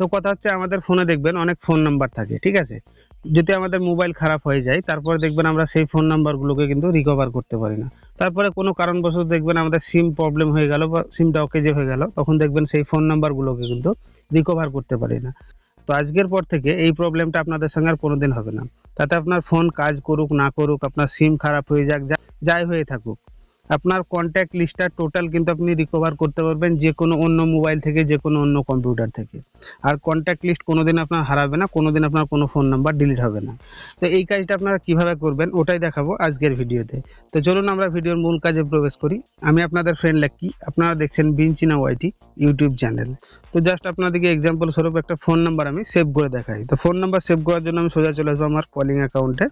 তো কথা হচ্ছে আমাদের ফোনে দেখবেন অনেক ফোন নাম্বার থাকে, ঠিক আছে? যদি আমাদের মোবাইল খারাপ হয়ে যায়, তারপরে দেখবেন আমরা সেই ফোন নাম্বারগুলোকে কিন্তু রিকভার করতে পারি না। তারপরে কোনো কারণবশত দেখবেন আমাদের সিম প্রবলেম হয়ে গেল বা সিমটা অকেজে হয়ে গেল, তখন দেখবেন সেই ফোন নাম্বারগুলোকে কিন্তু রিকভার করতে পারি না। তো আজকের পর থেকে এই প্রবলেমটা আপনাদের সঙ্গে আর কোনোদিন হবে না। তাতে আপনার ফোন কাজ করুক, না করুক, আপনার সিম খারাপ হয়ে যাক যাই হয়ে থাকুক। আপনার কন্ট্যাক্ট লিস্টটা টোটাল কিন্তু আপনি রিকভার করতে পারবেন যে কোনো অন্য মোবাইল থেকে যে কোনো অন্য কম্পিউটার থেকে। আর কন্ট্যাক্ট লিস্ট কোনো দিন আপনার হারাবে না কোনো দিন আপনার কোনো ফোন নাম্বার ডিলিট হবে না। তো এই কাজটা আপনারা কীভাবে করবেন ওটাই দেখাবো আজকের ভিডিওতে। তো চলুন আমরা ভিডিওর মূল কাজে প্রবেশ করি। আমি আপনাদের ফ্রেন্ড লাক্কি আপনারা দেখছেন বিনচিনা ওয়াইটি ইউটিউব চ্যানেল তো জাস্ট আপনাদেরকে এক্সাম্পল স্বরূপ একটা ফোন নাম্বার আমি সেভ করে দেখাই। তো ফোন নাম্বার সেভ করার জন্য আমি সোজা চলে আসব আমার কলিং অ্যাকাউন্টে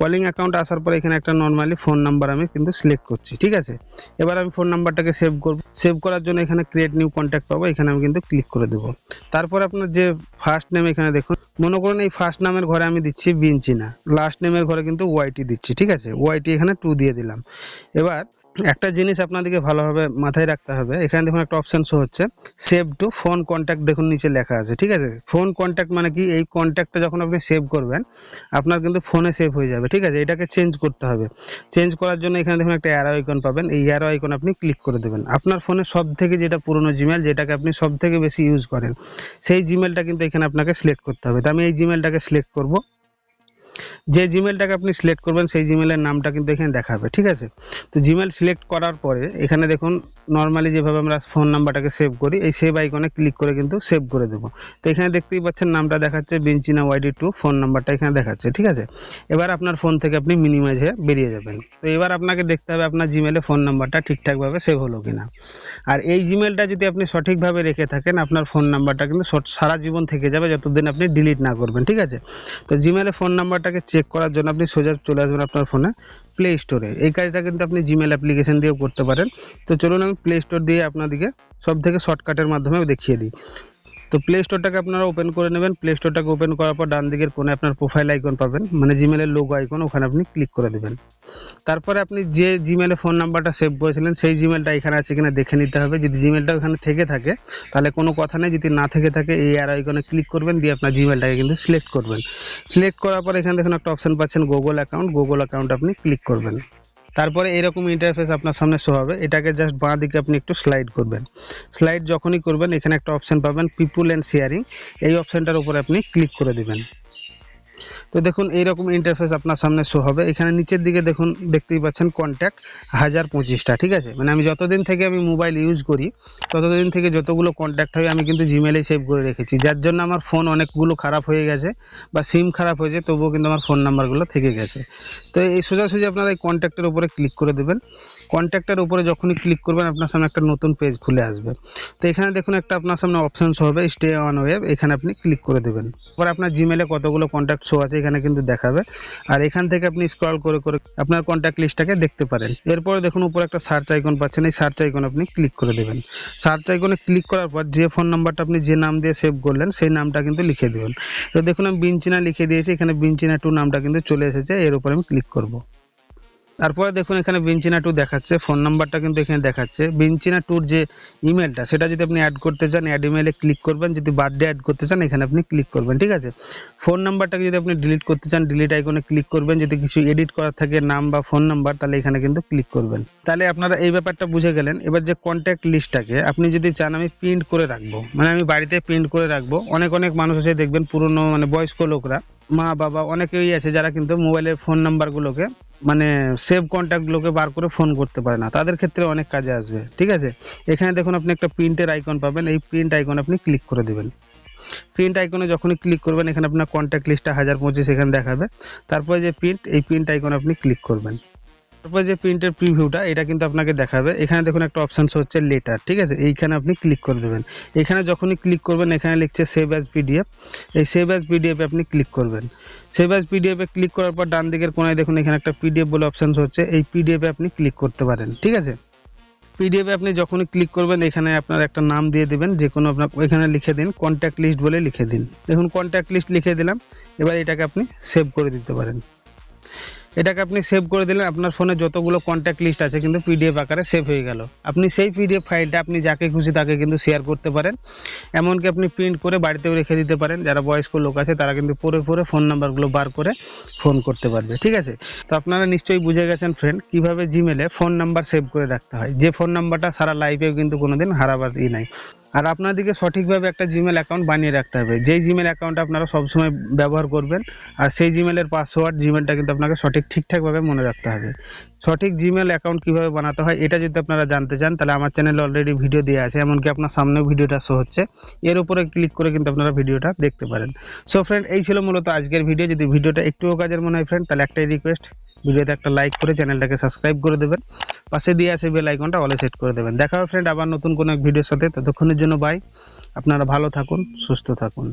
কলিং অ্যাকাউন্ট আসার পরে এখানে একটা নর্মালি ফোন নাম্বার আমি কিন্তু সিলেক্ট করছি, ঠিক আছে? এবার আমি ফোন নাম্বারটাকে সেভ করব। সেভ করার জন্য এখানে ক্রিয়েট নিউ কন্ট্যাক্ট পাবো, এখানে আমি কিন্তু ক্লিক করে দেবো। তারপর আপনার যে ফার্স্ট নেম এখানে দেখুন, মনে করুন এই ফার্স্ট নামের ঘরে আমি দিচ্ছি বিনচিনা। লাস্ট নেমের ঘরে কিন্তু ওয়াইটি দিচ্ছি, ঠিক আছে? ওয়াইটি এখানে টু দিয়ে দিলাম। এবার একটা জিনিস আপনাদেরকে ভালোভাবে মাথায় রাখতে হবে। এখানে দেখুন একটা অপশান শো হচ্ছে। সেভ টু ফোন কন্ট্যাক্ট দেখুন নিচে লেখা আছে, ঠিক আছে? ফোন কন্ট্যাক্ট মানে কি? এই কন্ট্যাক্টটা যখন আপনি সেভ করবেন, আপনার কিন্তু ফোনে সেভ হয়ে যাবে, ঠিক আছে? এটাকে চেঞ্জ করতে হবে। চেঞ্জ করার জন্য এখানে দেখুন একটা অ্যারো আইকন পাবেন। এই অ্যারো আইকন আপনি ক্লিক করে দেবেন। আপনার ফোনে সব থেকে যেটা পুরনো জিমেল যেটাকে আপনি সব থেকে বেশি ইউজ করেন, সেই জিমেলটা কিন্তু এখানে আপনাকে সিলেক্ট করতে হবে। তো আমি এই জিমেলটাকে সিলেক্ট করব। যে জিমেলটাকে আপনি সিলেক্ট করবেন, সেই জিমেলের নামটা কিন্তু এখানে দেখাবে, ঠিক আছে? তো জিমেল সিলেক্ট করার পরে, এখানে দেখুন নর্মালি যেভাবে আমরা ফোন নাম্বারটাকে সেভ করি, এই সেভ আইকনে ক্লিক করে কিন্তু সেভ করে দেবো। তো এখানে দেখতেই পাচ্ছেন, নামটা দেখাচ্ছে বিনচিনা ওয়াইডি টু ফোন নাম্বারটা এখানে দেখাচ্ছে, ঠিক আছে? এবার আপনার ফোন থেকে আপনি মিনিমাইজ হয়ে বেরিয়ে যাবেন। তো এবার আপনাকে দেখতে হবে, আপনার জিমেলে ফোন নাম্বারটা ঠিকঠাকভাবে সেভ হলো কিনা। আর এই জিমেলটা যদি আপনি সঠিকভাবে রেখে থাকেন, আপনার ফোন নাম্বারটা কিন্তু সারা জীবন থেকে যাবে, যতদিন আপনি ডিলিট না করবেন, ঠিক আছে? তো জিমেলে ফোন নাম্বারটাকে চেক করার জন্য আপনি সোজা চলে আসবেন আপনার ফোনে প্লে স্টোরে এই কাজটা কিন্তু আপনি জিমেল অ্যাপ্লিকেশান দিয়েও করতে পারেন। তো চলুন আমি প্লে স্টোর দিয়ে আপনাদেরকে সব থেকে শর্টকাটের মাধ্যমে দেখিয়ে দিই। তো প্লে স্টোরটাকে আপনারা ওপেন করে নেবেন। প্লে স্টোরটাকে ওপেন করার পর ডান দিকের কোণে আপনার প্রোফাইল আইকন পাবেন। মানে জিমেলের লোগো আইকন ওখানে আপনি ক্লিক করে দেবেন। তারপরে আপনি যে জিমেলে ফোন নাম্বারটা সেভ করেছিলেন, সেই জিমেলটা এখানে আছে কিনা দেখে নিতে হবে। যদি জিমেলটা ওখানে থেকে থাকে, তাহলে কোনো কথা নেই। যদি না থেকে থাকে, এই আর আইকনে ক্লিক করবেন, দিয়ে আপনার জিমেলটাকে কিন্তু সিলেক্ট করবেন। সিলেক্ট করার পর এখানে দেখুন একটা অপশন পাচ্ছেন গুগল অ্যাকাউন্ট গুগল অ্যাকাউন্ট আপনি ক্লিক করবেন। তারপরে এরকম ইন্টারফেস আপনার সামনে শো হবে। এটাকে জাস্ট বাঁ দিকে আপনি একটু স্লাইড করবেন। স্লাইড যখনই করবেন, এখানে একটা অপশান পাবেন পিপুল অ্যান্ড শেয়ারিং এই অপশানটার উপরে আপনি ক্লিক করে দেবেন। তো দেখুন, এইরকম ইন্টারফেস আপনার সামনে শো হবে। এখানে নিচের দিকে দেখুন, দেখতেই পাচ্ছেন কন্ট্যাক্ট হাজার পঁচিশটা, ঠিক আছে? মানে আমি যতদিন থেকে আমি মোবাইল ইউজ করি, ততদিন থেকে যতগুলো কন্ট্যাক্ট হয়, আমি কিন্তু জিমেলে সেভ করে রেখেছি। যার জন্য আমার ফোন অনেকগুলো খারাপ হয়ে গেছে বা সিম খারাপ হয়েছে, তবুও কিন্তু আমার ফোন নাম্বারগুলো থেকে গেছে। তো এই সোজাসুজি আপনারা এই কন্ট্যাক্টের উপরে ক্লিক করে দেবেন। কন্ট্যাক্টের উপরে যখনই ক্লিক করবেন, আপনার সামনে একটা নতুন পেজ খুলে আসবে। তো এখানে দেখুন একটা আপনার সামনে অপশন শো হবে স্টে অন ওয়েব এখানে আপনি ক্লিক করে দেবেন। এবার আপনার জিমেলে কতগুলো কন্ট্যাক্ট শো আছে এখানে কিন্তু দেখাবে। আর এখান থেকে আপনি স্ক্রল করে করে আপনার কন্ট্যাক্ট লিস্টটাকে দেখতে পারেন। এরপরে দেখুন উপরে একটা সার্চ আইকন পাচ্ছেন, এই সার্চ আইকন আপনি ক্লিক করে দেবেন। সার্চ আইকনে ক্লিক করার পর যে ফোন নাম্বারটা আপনি যে নাম দিয়ে সেভ করলেন, সেই নামটা কিন্তু লিখে দেবেন। তো দেখুন আমি বিনচিনা লিখে দিয়েছি, এখানে বিনচিনা টু নামটা কিন্তু চলে এসেছে, এর উপরে আমি ক্লিক করব। তারপরে দেখুন এখানে বিনচিনা টু দেখাচ্ছে ফোন নাম্বারটা কিন্তু এখানে দেখাচ্ছে। বিনচিনা টুর যে ইমেলটা সেটা যদি আপনি অ্যাড করতে চান অ্যাড ইমেলে ক্লিক করবেন, যদি বার্থডে অ্যাড করতে চান, এখানে আপনি ক্লিক করবেন, ঠিক আছে? ফোন নাম্বারটাকে যদি আপনি ডিলিট করতে চান ডিলিট আইকনে ক্লিক করবেন, যদি কিছু এডিট করার থাকে নাম বা ফোন নাম্বার তাহলে এখানে কিন্তু ক্লিক করবেন। তাহলে আপনারা এই ব্যাপারটা বুঝে গেলেন। এবার যে কন্ট্যাক্ট লিস্টটাকে আপনি যদি চান আমি প্রিন্ট করে রাখব মানে আমি বাড়িতে প্রিন্ট করে রাখব। অনেক অনেক মানুষ আছে, দেখবেন পুরনো মানে বয়স্ক লোকরা। মা, বাবা অনেকেই আছে যারা কিন্তু মোবাইলের ফোন নাম্বারগুলোকে মানে সেভ কন্ট্যাক্টগুলোকে বার করে ফোন করতে পারে না। তাদের ক্ষেত্রে অনেক কাজে আসবে, ঠিক আছে? এখানে দেখুন আপনি একটা প্রিন্টের আইকন পাবেন, এই প্রিন্ট আইকন আপনি ক্লিক করে দেবেন। প্রিন্ট আইকনে যখনই ক্লিক করবেন, এখানে আপনার কন্ট্যাক্ট লিস্টটা হাজার পঁচিশ এখানে দেখাবে। তারপরে যে প্রিন্ট এই প্রিন্ট আইকনে আপনি ক্লিক করবেন। তারপরে যে প্রিন্টের প্রিভিউটা এটা কিন্তু আপনাকে দেখাবে। এখানে দেখুন একটা অপশানস হচ্ছে লেটার ঠিক আছে? এইখানে আপনি ক্লিক করে দেবেন। এখানে যখনই ক্লিক করবেন, এখানে লিখছে সেভ অ্যাজ পিডিএফ এই সেভ অ্যাজ পিডিএফে আপনি ক্লিক করবেন। সেভ অ্যাজ পিডিএফে ক্লিক করার পর ডান দিকের কোনায় দেখুন, এখানে একটা পিডিএফ বলে অপশন হচ্ছে। এই পিডিএফে আপনি ক্লিক করতে পারেন, ঠিক আছে? পিডিএফে আপনি যখনই ক্লিক করবেন, এখানে আপনার একটা নাম দিয়ে দেবেন, যে কোনো আপনার এখানে লিখে দিন কন্ট্যাক্ট লিস্ট বলে লিখে দিন। দেখুন কন্ট্যাক্ট লিস্ট লিখে দিলাম। এবার এটাকে আপনি সেভ করে দিতে পারেন। এটাকে আপনি সেভ করে দিলেন, আপনার ফোনে যতগুলো কন্ট্যাক্ট লিস্ট আছে কিন্তু পিডিএফ আকারে সেভ হয়ে গেল। আপনি সেই পিডিএফ ফাইলটা আপনি যাকে খুশি তাকে কিন্তু শেয়ার করতে পারেন। এমনকি আপনি প্রিন্ট করে বাড়িতেও রেখে দিতে পারেন। যারা বয়স্ক লোক আছে, তারা কিন্তু পরে পরে ফোন নাম্বারগুলো বার করে ফোন করতে পারবে, ঠিক আছে? তো আপনারা নিশ্চয়ই বুঝে গেছেন ফ্রেন্ড কীভাবে জিমেলে ফোন নাম্বার সেভ করে রাখতে হয়। যে ফোন নাম্বারটা সারা লাইফেও কিন্তু কোনোদিন হারাবার ই নাই। আর আপনাদেরকে সঠিকভাবে একটা জিমেল অ্যাকাউন্ট বানিয়ে রাখতে হবে। যেই জিমেল অ্যাকাউন্ট আপনারা সবসময় ব্যবহার করবেন, আর সেই জিমেলের পাসওয়ার্ড জিমেলটা কিন্তু আপনাকে সঠিক ঠিকঠাকভাবে মনে রাখতে হবে। সঠিক জিমেল অ্যাকাউন্ট কীভাবে বানাতে হয়, এটা যদি আপনারা জানতে চান, তাহলে আমার চ্যানেলে অলরেডি ভিডিও দেওয়া আছে। এমনকি আপনার সামনেও ভিডিওটা শো হচ্ছে। এর উপরে ক্লিক করে কিন্তু আপনারা ভিডিওটা দেখতে পারেন। সো ফ্রেন্ড এই ছিল মূলত আজকের ভিডিও যদি ভিডিওটা একটুও কাজের মনে হয় ফ্রেন্ড তাহলে একটাই রিকোয়েস্ট ভিডিওতে একটা লাইক করে চ্যানেলটাকে সাবস্ক্রাইব করে দেবেন। পাশে দিয়ে আসে বেল আইকনটা অলে সেট করে দেবেন। দেখা হবে ফ্রেন্ড আবার নতুন কোনো এক ভিডিওর সাথে। ততক্ষণের জন্য বাই আপনারা ভালো থাকুন, সুস্থ থাকুন।